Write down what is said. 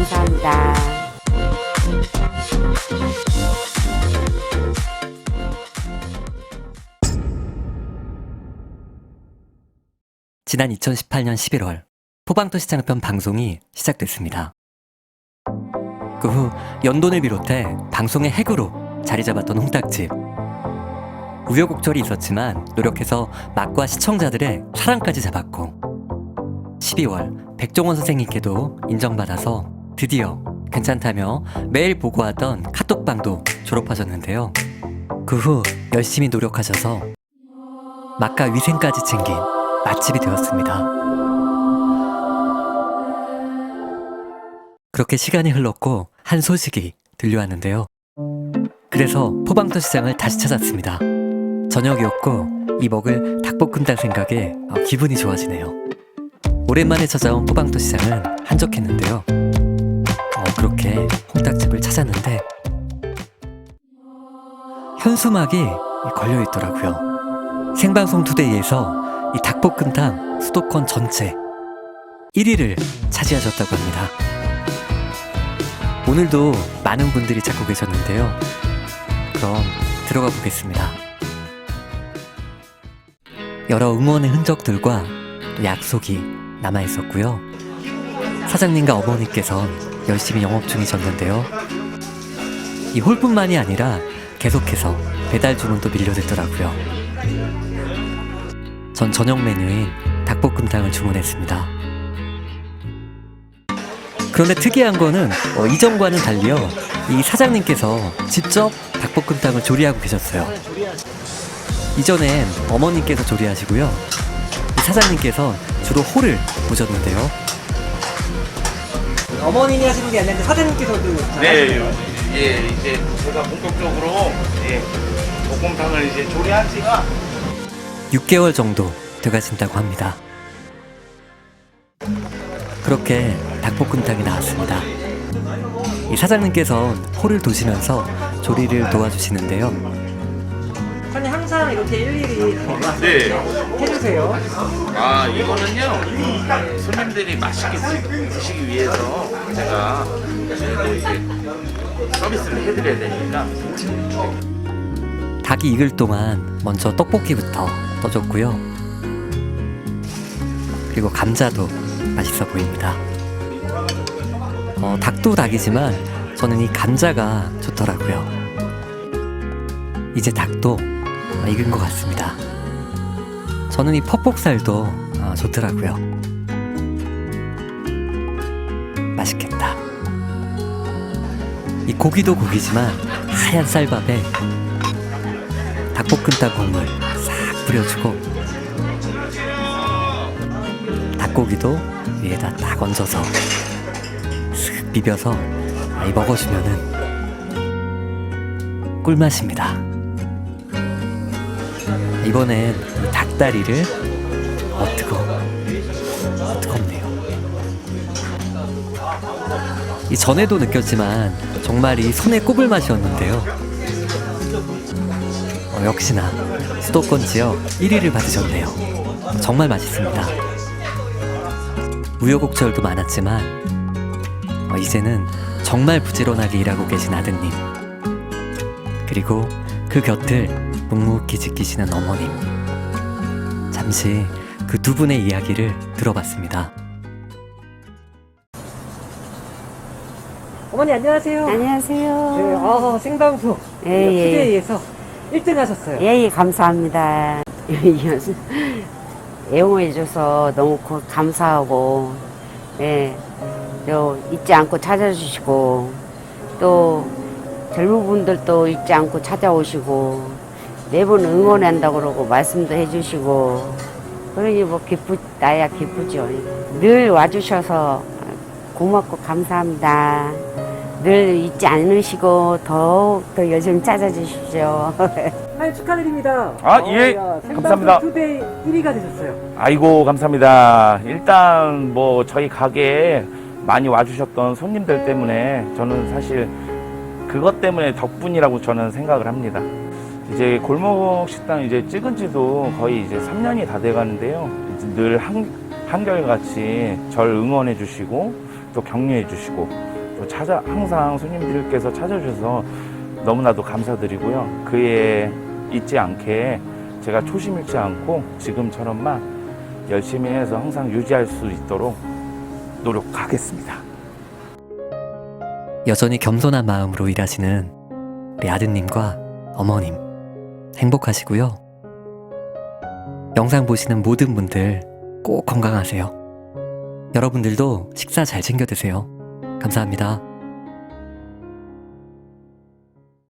감사합니다. 지난 2018년 11월 포방도시장편 방송이 시작됐습니다. 그 후 연돈을 비롯해 방송의 핵으로 자리 잡았던 홍딱집. 우여곡절이 있었지만 노력해서 맛과 시청자들의 사랑까지 잡았고 12월 백종원 선생님께도 인정받아서 드디어 괜찮다며 매일 보고하던 카톡방도 졸업하셨는데요. 그 후 열심히 노력하셔서 맛과 위생까지 챙긴 맛집이 되었습니다. 그렇게 시간이 흘렀고 한 소식이 들려왔는데요. 그래서 포방도 시장을 다시 찾았습니다. 저녁이었고 이 먹을 닭볶음탕 생각에 어, 기분이 좋아지네요. 오랜만에 찾아온 포방도 시장은 한적했는데요. 어, 그렇게 홍닭집을 찾았는데 현수막이 걸려 있더라고요. 생방송 투데이에서 이 닭볶음탕 수도권 전체 1위를 차지하셨다고 합니다. 오늘도 많은 분들이 찾고 계셨는데요. 그럼 들어가 보겠습니다. 여러 응원의 흔적들과 또 약속이 남아 있었고요. 사장님과 어머니께선 열심히 영업 중이셨는데요. 이 홀뿐만이 아니라 계속해서 배달 주문도 밀려들더라고요. 전 저녁 메뉴인 닭볶음탕을 주문했습니다. 그런데 특이한 거는 어, 이전과는 달리요. 이 사장님께서 직접 닭볶음탕을 조리하고 계셨어요. 이전엔 어머님께서 조리하시고요. 이 사장님께서 주로 홀을 보셨는데요. 어머님이 하시는 게 아니라 사장님께서도 네, 예, 이제 제가 본격적으로 예, 볶음탕을 이제 조리한 지가 6개월 정도 돼가신다고 합니다. 그렇게 닭볶음탕이 나왔습니다. 이 사장님께서 홀을 도시면서 조리를 도와주시는데요. 아니 항상 이렇게 일일이 네. 해주세요. 아 이거는요 손님들이 맛있게 드- 드시기 위해서 제가 그래도 이제 서비스를 해드려야 되니까 닭이 익을 동안 먼저 떡볶이부터 떠줬고요. 그리고 감자도 맛있어 보입니다. 어, 닭도 닭이지만 저는 이 감자가 좋더라고요. 이제 닭도 익은 것 같습니다. 저는 이 퍽퍽살도 아, 좋더라고요. 맛있겠다. 이 고기도 고기지만 하얀 쌀밥에 닭볶음탕 국물 싹 뿌려주고 닭고기도 위에다 딱 얹어서 슥 비벼서 이 먹어주면은 꿀맛입니다. 이번엔 이 닭다리를 어 뜨거 어, 뜨겁네요. 이 전에도 느꼈지만 정말 이 손에 꼽을 맛이었는데요. 어, 역시나 수도권 지역 1위를 받으셨네요. 정말 맛있습니다. 우여곡절도 많았지만 어, 이제는 정말 부지런하게 일하고 계신 아드님 그리고 그 곁을 묵묵히 지키시는 어머님 잠시 그 두 분의 이야기를 들어봤습니다. 어머니 안녕하세요. 안녕하세요. 네, 아, 생방송 예, 예. 투데이에서 1등 하셨어요. 예, 예, 감사합니다. 애용해줘서 너무 고- 감사하고, 예, 또 잊지 않고 찾아주시고, 또 젊은 분들도 잊지 않고 찾아오시고, 매번 응원한다고 그러고 말씀도 해주시고, 그러니 뭐 기쁘, 나야 기쁘죠. 늘 와주셔서 고맙고 감사합니다. 늘 잊지 않으시고 더욱 더 열심히 찾아주십시오. 네, 축하드립니다. 아, 예. 야, 생방송 감사합니다. 투데이 1위가 되셨어요. 아이고 감사합니다. 일단 뭐 저희 가게에 많이 와주셨던 손님들 때문에 저는 사실 그것 때문에 덕분이라고 저는 생각을 합니다. 이제 골목 식당 이제 찍은 지도 거의 이제 3년이 다 돼 가는데요. 늘 한, 한결같이 절 응원해 주시고 또 격려해 주시고 또 찾아 항상 손님들께서 찾아주셔서 너무나도 감사드리고요. 그에 잊지 않게 제가 초심 잃지 않고 지금처럼만 열심히 해서 항상 유지할 수 있도록 노력하겠습니다. 여전히 겸손한 마음으로 일하시는 우리 아드님과 어머님 행복하시고요. 영상 보시는 모든 분들 꼭 건강하세요. 여러분들도 식사 잘 챙겨 드세요. 감사합니다.